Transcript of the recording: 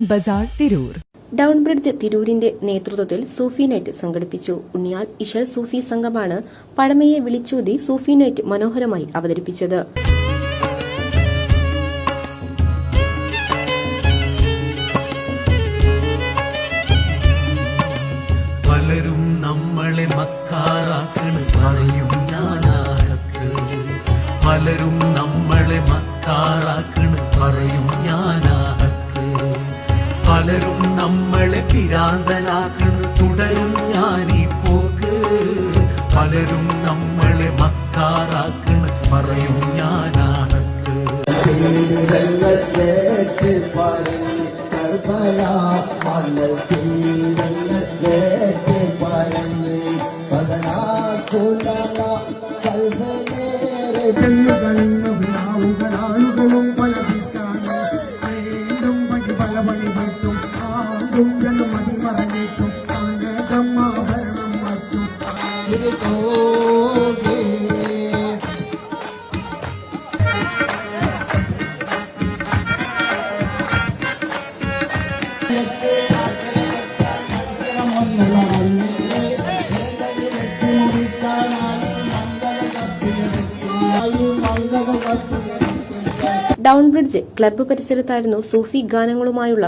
Bazar Tirur. Down bridge തിരൂരിന്റെ നേതൃത്വത്തിൽ സൂഫി നൈറ്റ് സംഘടിപ്പിച്ചു. ഉണ്ണിയാൽ ഇഷൽ സൂഫി സംഘമാണ് പഴമയെ വിളിച്ചൂതി സൂഫി നൈറ്റ് മനോഹരമായി അവതരിപ്പിച്ചത്. പലരും നമ്മളെ മക്കാറാക്കണ് പറയും ഞാനാർക്ക് പലരും നമ്മളെ മക്കാറാക്കണ് പറയും ഞാനാർക്ക് പലരും നമ്മളെ പിരാന്തനാക്കുന്നു തുടരും ഞാൻ ഈ പോക്ക്. പലരും നമ്മളെ മക്കാറാക്കണ് പറയും പറഞ്ഞ് കർബല மலமணி மட்டும் ஆடுங்கள் மதிமரணிக்கும் அங்கே கம்மாபரணம் மட்டும் ஆயிருக்கோகே மங்கல கப்பிய ഡൗൺ ബ്രിഡ്ജ് ക്ലബ്ബ് പരിസരത്തായിരുന്നു സൂഫി ഗാനങ്ങളുമായുള്ള